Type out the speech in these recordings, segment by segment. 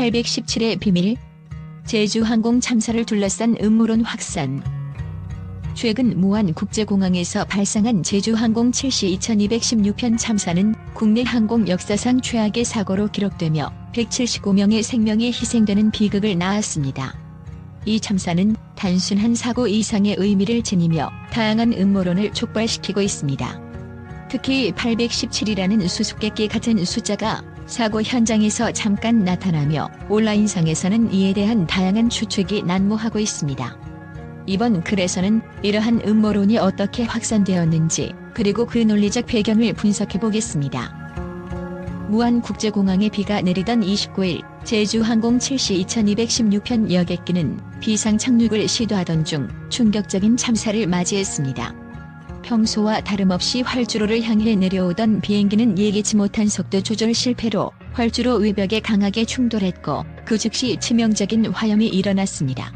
817의 비밀 제주항공 참사를 둘러싼 음모론 확산 최근 무안 국제공항에서 발생한 제주항공 7시 2216편 참사는 국내 항공 역사상 최악의 사고로 기록되며 175명의 생명이 희생되는 비극을 낳았습니다. 이 참사는 단순한 사고 이상의 의미를 지니며 다양한 음모론을 촉발시키고 있습니다. 특히 817이라는 수수께끼 같은 숫자가 사고 현장에서 잠깐 나타나며 온라인상에서는 이에 대한 다양한 추측이 난무하고 있습니다. 이번 글에서는 이러한 음모론이 어떻게 확산되었는지 그리고 그 논리적 배경을 분석해 보겠습니다. 무안국제공항에 비가 내리던 29일 제주항공 7시 2216편 여객기는 비상 착륙을 시도하던 중 충격적인 참사를 맞이했습니다. 평소와 다름없이 활주로를 향해 내려오던 비행기는 예기치 못한 속도 조절 실패로 활주로 외벽에 강하게 충돌했고 그 즉시 치명적인 화염이 일어났습니다.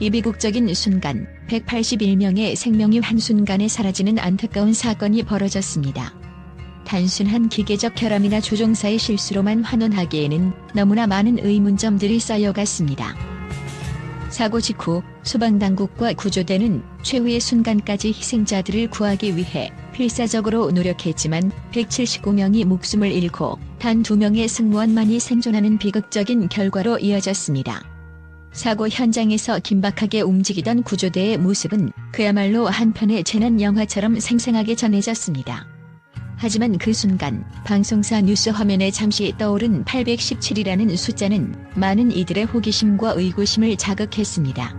이 비극적인 순간 181명의 생명이 한순간에 사라지는 안타까운 사건이 벌어졌습니다. 단순한 기계적 결함이나 조종사의 실수로만 환원하기에는 너무나 많은 의문점들이 쌓여갔습니다. 사고 직후 소방당국과 구조대는 최후의 순간까지 희생자들을 구하기 위해 필사적으로 노력했지만 179명이 목숨을 잃고 단 2명의 승무원만이 생존하는 비극적인 결과로 이어졌습니다. 사고 현장에서 긴박하게 움직이던 구조대의 모습은 그야말로 한편의 재난 영화처럼 생생하게 전해졌습니다. 하지만 그 순간 방송사 뉴스 화면에 잠시 떠오른 817이라는 숫자는 많은 이들의 호기심과 의구심을 자극했습니다.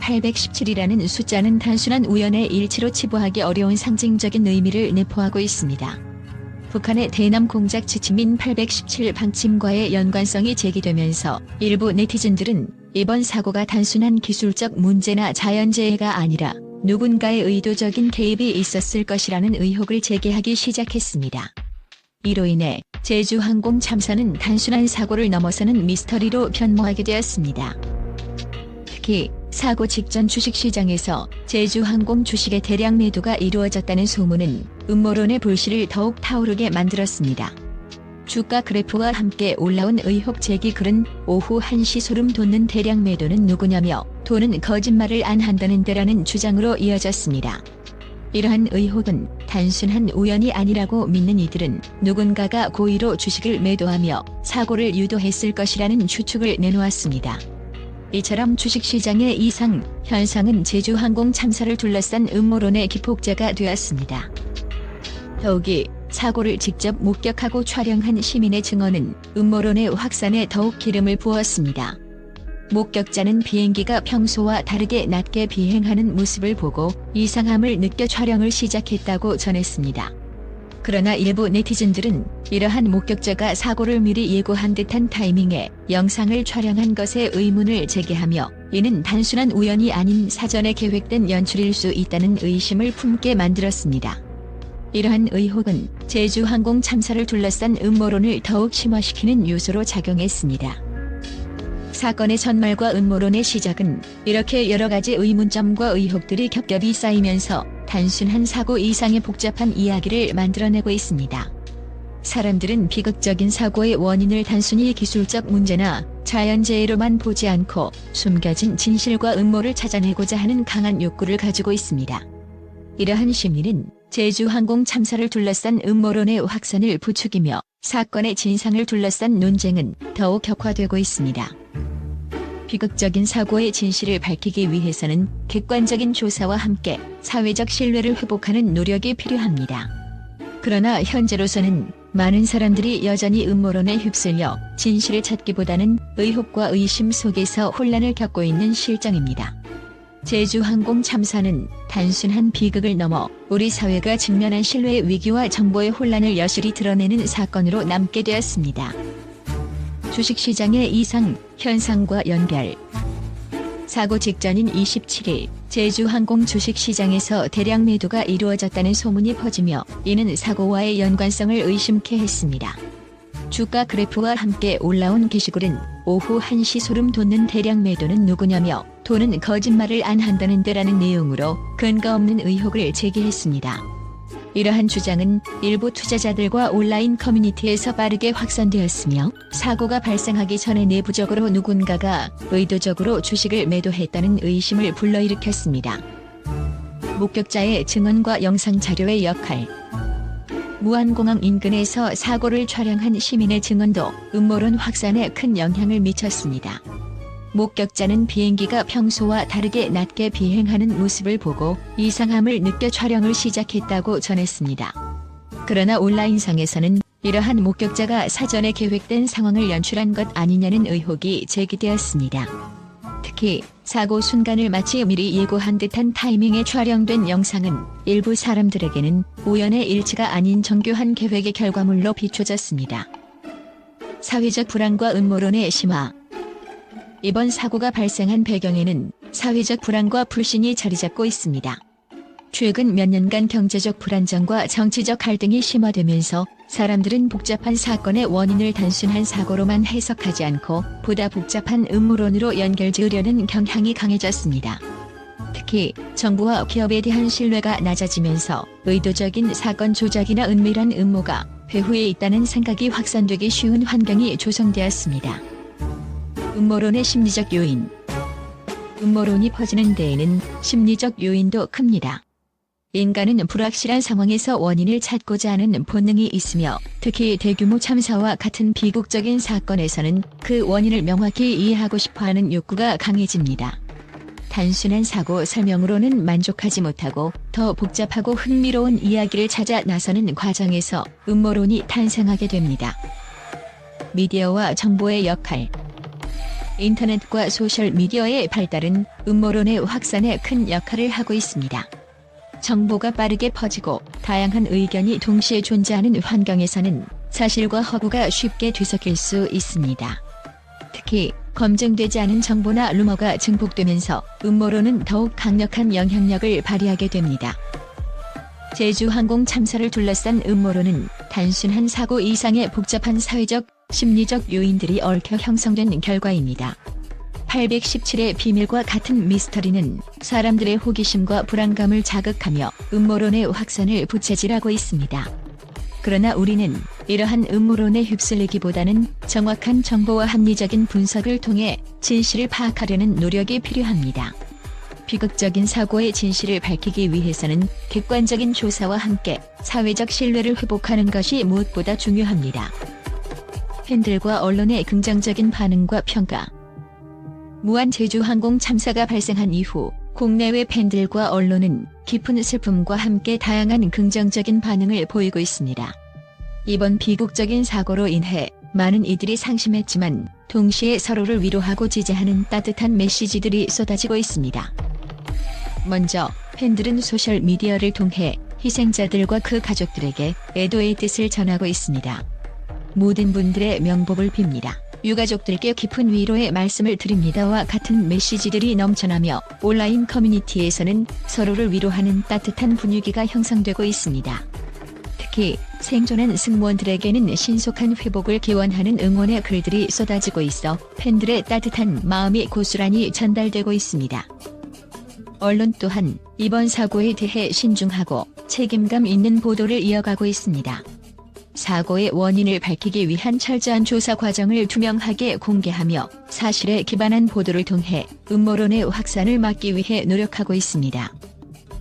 817이라는 숫자는 단순한 우연의 일치로 치부하기 어려운 상징적인 의미를 내포하고 있습니다. 북한의 대남 공작 지침인 817 방침과의 연관성이 제기되면서 일부 네티즌들은 이번 사고가 단순한 기술적 문제나 자연재해가 아니라 누군가의 의도적인 개입이 있었을 것이라는 의혹을 제기하기 시작했습니다. 이로 인해 제주항공 참사는 단순한 사고를 넘어서는 미스터리로 변모하게 되었습니다. 특히 사고 직전 주식시장에서 제주항공 주식의 대량 매도가 이루어졌다는 소문은 음모론의 불씨를 더욱 타오르게 만들었습니다. 주가 그래프와 함께 올라온 의혹 제기 글은 오후 1시 소름 돋는 대량 매도는 누구냐며 돈은 거짓말을 안 한다는 데라는 주장으로 이어졌습니다. 이러한 의혹은 단순한 우연이 아니라고 믿는 이들은 누군가가 고의로 주식을 매도하며 사고를 유도했을 것이라는 추측을 내놓았습니다. 이처럼 주식시장의 이상 현상은 제주항공 참사를 둘러싼 음모론의 기폭제가 되었습니다. 더욱이 사고를 직접 목격하고 촬영한 시민의 증언은 음모론의 확산에 더욱 기름을 부었습니다. 목격자는 비행기가 평소와 다르게 낮게 비행하는 모습을 보고 이상함을 느껴 촬영을 시작했다고 전했습니다. 그러나 일부 네티즌들은 이러한 목격자가 사고를 미리 예고한 듯한 타이밍에 영상을 촬영한 것에 의문을 제기하며 이는 단순한 우연이 아닌 사전에 계획된 연출일 수 있다는 의심을 품게 만들었습니다. 이러한 의혹은 제주항공 참사를 둘러싼 음모론을 더욱 심화시키는 요소로 작용했습니다. 사건의 전말과 음모론의 시작은 이렇게 여러 가지 의문점과 의혹들이 겹겹이 쌓이면서 단순한 사고 이상의 복잡한 이야기를 만들어내고 있습니다. 사람들은 비극적인 사고의 원인을 단순히 기술적 문제나 자연재해로만 보지 않고 숨겨진 진실과 음모를 찾아내고자 하는 강한 욕구를 가지고 있습니다. 이러한 심리는 제주항공 참사를 둘러싼 음모론의 확산을 부추기며 사건의 진상을 둘러싼 논쟁은 더욱 격화되고 있습니다. 비극적인 사고의 진실을 밝히기 위해서는 객관적인 조사와 함께 사회적 신뢰를 회복하는 노력이 필요합니다. 그러나 현재로서는 많은 사람들이 여전히 음모론에 휩쓸려 진실을 찾기보다는 의혹과 의심 속에서 혼란을 겪고 있는 실정입니다. 제주항공 참사는 단순한 비극을 넘어 우리 사회가 직면한 신뢰의 위기와 정보의 혼란을 여실히 드러내는 사건으로 남게 되었습니다. 주식시장의 이상 현상과 연결 사고 직전인 27일 제주항공 주식시장에서 대량 매도가 이루어졌다는 소문이 퍼지며 이는 사고와의 연관성을 의심케 했습니다. 주가 그래프와 함께 올라온 게시글은 오후 1시 소름 돋는 대량 매도는 누구냐며 돈은 거짓말을 안 한다는 데라는 내용으로 근거 없는 의혹을 제기했습니다. 이러한 주장은 일부 투자자들과 온라인 커뮤니티에서 빠르게 확산되었으며 사고가 발생하기 전에 내부적으로 누군가가 의도적으로 주식을 매도했다는 의심을 불러일으켰습니다. 목격자의 증언과 영상 자료의 역할 무안공항 인근에서 사고를 촬영한 시민의 증언도 음모론 확산에 큰 영향을 미쳤습니다. 목격자는 비행기가 평소와 다르게 낮게 비행하는 모습을 보고 이상함을 느껴 촬영을 시작했다고 전했습니다. 그러나 온라인상에서는 이러한 목격자가 사전에 계획된 상황을 연출한 것 아니냐는 의혹이 제기되었습니다. 특히 사고 순간을 마치 미리 예고한 듯한 타이밍에 촬영된 영상은 일부 사람들에게는 우연의 일치가 아닌 정교한 계획의 결과물로 비춰졌습니다. 사회적 불안과 음모론의 심화 이번 사고가 발생한 배경에는 사회적 불안과 불신이 자리 잡고 있습니다. 최근 몇 년간 경제적 불안정과 정치적 갈등이 심화되면서 사람들은 복잡한 사건의 원인을 단순한 사고로만 해석하지 않고 보다 복잡한 음모론으로 연결 지으려는 경향이 강해졌습니다. 특히 정부와 기업에 대한 신뢰가 낮아지면서 의도적인 사건 조작이나 은밀한 음모가 배후에 있다는 생각이 확산되기 쉬운 환경이 조성되었습니다. 음모론의 심리적 요인 음모론이 퍼지는 데에는 심리적 요인도 큽니다. 인간은 불확실한 상황에서 원인을 찾고자 하는 본능이 있으며 특히 대규모 참사와 같은 비극적인 사건에서는 그 원인을 명확히 이해하고 싶어 하는 욕구가 강해집니다. 단순한 사고 설명으로는 만족하지 못하고 더 복잡하고 흥미로운 이야기를 찾아 나서는 과정에서 음모론이 탄생하게 됩니다. 미디어와 정보의 역할 인터넷과 소셜미디어의 발달은 음모론의 확산에 큰 역할을 하고 있습니다. 정보가 빠르게 퍼지고 다양한 의견이 동시에 존재하는 환경에서는 사실과 허구가 쉽게 뒤섞일 수 있습니다. 특히 검증되지 않은 정보나 루머가 증폭되면서 음모론은 더욱 강력한 영향력을 발휘하게 됩니다. 제주항공 참사를 둘러싼 음모론은 단순한 사고 이상의 복잡한 사회적, 심리적 요인들이 얽혀 형성된 결과입니다. 817의 비밀과 같은 미스터리는 사람들의 호기심과 불안감을 자극하며 음모론의 확산을 부채질하고 있습니다. 그러나 우리는 이러한 음모론에 휩쓸리기보다는 정확한 정보와 합리적인 분석을 통해 진실을 파악하려는 노력이 필요합니다. 비극적인 사고의 진실을 밝히기 위해서는 객관적인 조사와 함께 사회적 신뢰를 회복하는 것이 무엇보다 중요합니다. 팬들과 언론의 긍정적인 반응과 평가 무한 제주항공 참사가 발생한 이후 국내외 팬들과 언론은 깊은 슬픔과 함께 다양한 긍정적인 반응을 보이고 있습니다. 이번 비극적인 사고로 인해 많은 이들이 상심했지만 동시에 서로를 위로하고 지지하는 따뜻한 메시지들이 쏟아지고 있습니다. 먼저 팬들은 소셜 미디어를 통해 희생자들과 그 가족들에게 애도의 뜻을 전하고 있습니다. 모든 분들의 명복을 빕니다. 유가족들께 깊은 위로의 말씀을 드립니다와 같은 메시지들이 넘쳐나며 온라인 커뮤니티에서는 서로를 위로하는 따뜻한 분위기가 형성되고 있습니다. 특히 생존한 승무원들에게는 신속한 회복을 기원하는 응원의 글들이 쏟아지고 있어 팬들의 따뜻한 마음이 고스란히 전달되고 있습니다. 언론 또한 이번 사고에 대해 신중하고 책임감 있는 보도를 이어가고 있습니다. 사고의 원인을 밝히기 위한 철저한 조사 과정을 투명하게 공개하며 사실에 기반한 보도를 통해 음모론의 확산을 막기 위해 노력하고 있습니다.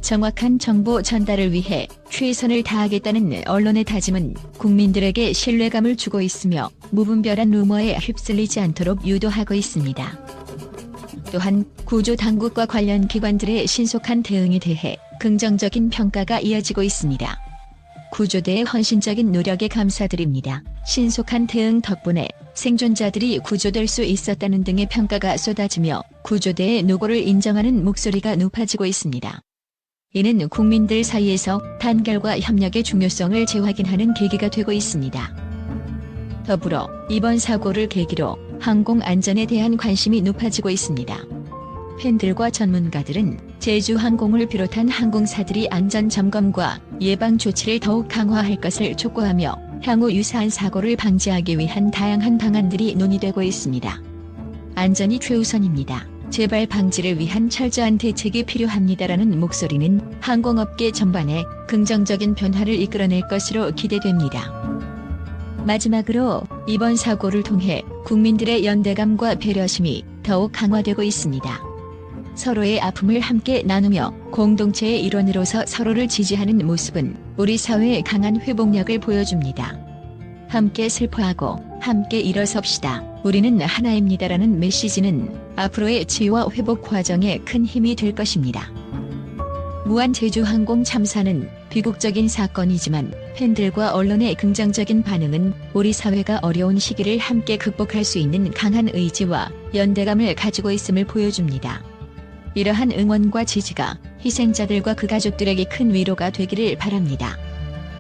정확한 정보 전달을 위해 최선을 다하겠다는 언론의 다짐은 국민들에게 신뢰감을 주고 있으며 무분별한 루머에 휩쓸리지 않도록 유도하고 있습니다. 또한 구조 당국과 관련 기관들의 신속한 대응에 대해 긍정적인 평가가 이어지고 있습니다. 구조대의 헌신적인 노력에 감사드립니다. 신속한 대응 덕분에 생존자들이 구조될 수 있었다는 등의 평가가 쏟아지며 구조대의 노고를 인정하는 목소리가 높아지고 있습니다. 이는 국민들 사이에서 단결과 협력의 중요성을 재확인하는 계기가 되고 있습니다. 더불어 이번 사고를 계기로 항공 안전에 대한 관심이 높아지고 있습니다. 팬들과 전문가들은 제주항공을 비롯한 항공사들이 안전 점검과 예방 조치를 더욱 강화할 것을 촉구하며 향후 유사한 사고를 방지하기 위한 다양한 방안들이 논의되고 있습니다. 안전이 최우선입니다. 재발 방지를 위한 철저한 대책이 필요합니다라는 목소리는 항공업계 전반에 긍정적인 변화를 이끌어낼 것으로 기대됩니다. 마지막으로 이번 사고를 통해 국민들의 연대감과 배려심이 더욱 강화되고 있습니다. 서로의 아픔을 함께 나누며 공동체의 일원으로서 서로를 지지하는 모습은 우리 사회의 강한 회복력을 보여줍니다. 함께 슬퍼하고 함께 일어섭시다. 우리는 하나입니다라는 메시지는 앞으로의 치유와 회복 과정에 큰 힘이 될 것입니다. 무한 제주항공 참사는 비극적인 사건이지만 팬들과 언론의 긍정적인 반응은 우리 사회가 어려운 시기를 함께 극복할 수 있는 강한 의지와 연대감을 가지고 있음을 보여줍니다. 이러한 응원과 지지가 희생자들과 그 가족들에게 큰 위로가 되기를 바랍니다.